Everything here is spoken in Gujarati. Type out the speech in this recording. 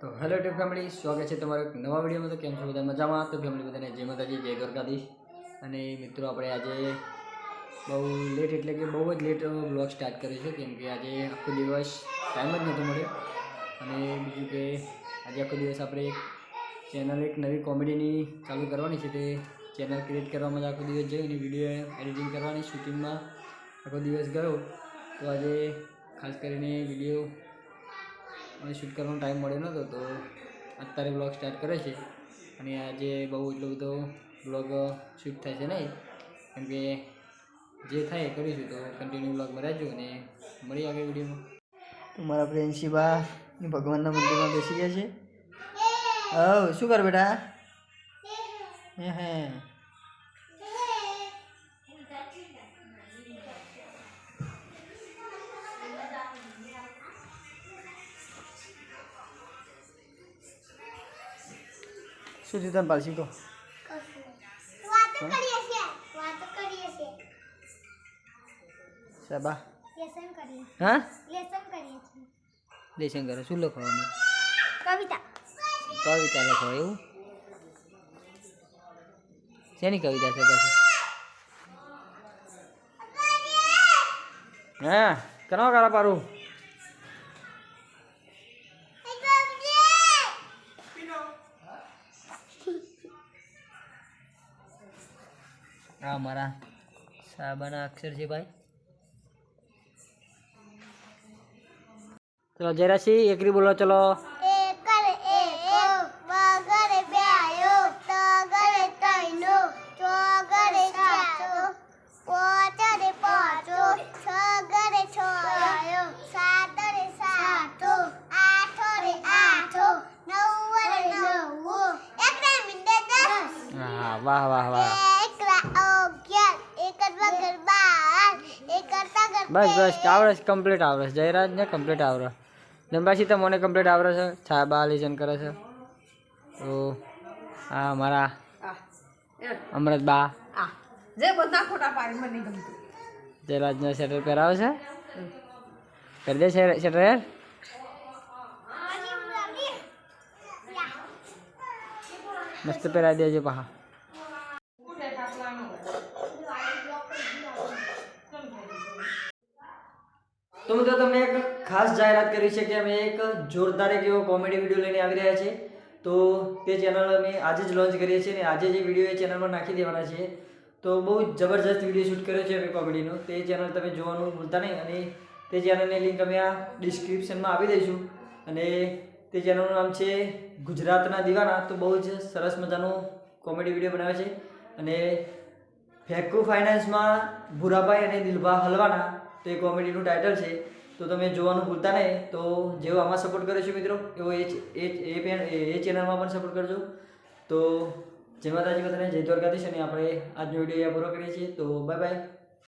તો હેલો ટુ ફેમિલી, સ્વાગત છે તમારો એક નવા વિડીયોમાં. તો કેમ છો બધા? મજામાં? તો ફેમિલી બધાને જય માતાજી, જય દ્વારકાધીશ. અને મિત્રો, આપણે આજે બહુ લેટ એટલે કે બહુ જ લેટ બ્લોગ સ્ટાર્ટ કર્યો છે. કેમ કે આજે આખો દિવસ ટાઈમ જ નહોતો મળ્યો. અને બીજું કે આજે આખો દિવસ આપણે એક ચેનલ એક નવી કોમેડીની ચાલુ કરવાની છે. તે ચેનલ ક્રિએટ કરવામાં જ આખો દિવસ જઈ અને વીડિયો એડિટિંગ કરવાની શૂટિંગમાં આખો દિવસ ગયો. તો આજે ખાસ કરીને વીડિયો મને શૂટ કરવાનો ટાઈમ મળ્યો નહોતો તો અત્યારે બ્લોગ સ્ટાર્ટ કરે છે. અને આજે બહુ એટલો બધો બ્લોગ શૂટ થાય છે નહીં. કેમ કે જે થાય એ કરીશું તો કન્ટિન્યુ બ્લોગમાં રહેજો અને મળી આગળ વિડીયોમાં તો મારા પ્રિન્સીબા ભગવાનના મંદિરમાં બેસી ગયા છે. હવ, શું કર બેટા? હે હે. શું જીતન પાલ શીખો કરીએ હા? લેસન કરો શું લખવાનું કવિતા. કવિતા લખો એવું? શેની કવિતા છે પછી? હા કનો કારા પારું? આ મારા સાબાના અક્ષર છે ભાઈ. ચલો જયરાશી એકરી બોલો ચલો. વાહ વાહ વગર બસ બસ આવડે કમ્પ્લીટ આવડે જયરાજને જયરાજ ને કમ્પ્લીટ આવડે. જંબાસી તો મને કમ્પ્લીટ આવડે છે. છાબા લેજન કરે છે. તો હા મારા અમૃત બા. જે બધા ખોટા પાડી મને ગમતું. જયરાજને શેટર પહેરાવે છે? કરી દે શેટર યાર. મસ્ત પહેરાવી દેજો પહા. તો મિત્રો, તમને એક ખાસ જાહેરાત કરી છે કે અમે એક જોરદાર એક એવો કોમેડી વીડિયો લઈને આવી રહ્યા છીએ. તો તે ચેનલ અમે આજે જ લોન્ચ કરીએ છીએ અને આજે જે વીડિયો એ ચેનલમાં નાખી દેવાના છે તો બહુ જબરજસ્ત વીડિયો શૂટ કર્યો છે અમે કોમેડીનો તે ચેનલ તમે જોવાનું ભૂલતા નહીં અને તે ચેનલની લિંક અમે આ ડિસ્ક્રિપ્શનમાં આપી દઈશું. અને તે ચેનલનું નામ છે ગુજરાતના દીવાના. તો બહુ જ સરસ મજાનો કોમેડી વીડિયો બનાવે છે. અને ફેકુ ફાઇનાન્સમાં ભૂરાભાઈ અને દિલભા હલવાના. તો એ કોમેડીનું ટાઇટલ છે. તો તમે જોવાનું ભૂલતા નહીં. તો જેવો આમાં સપોર્ટ કર્યો છે મિત્રો એવો એ એ એ ચેનલમાં પણ સપોર્ટ કરજો. તો જય માતાજી બધાને, જય દ્વારકાધીશ અને આપણે આજનો વીડિયો અહીંયા પૂરો કરીએ છીએ. તો બાય બાય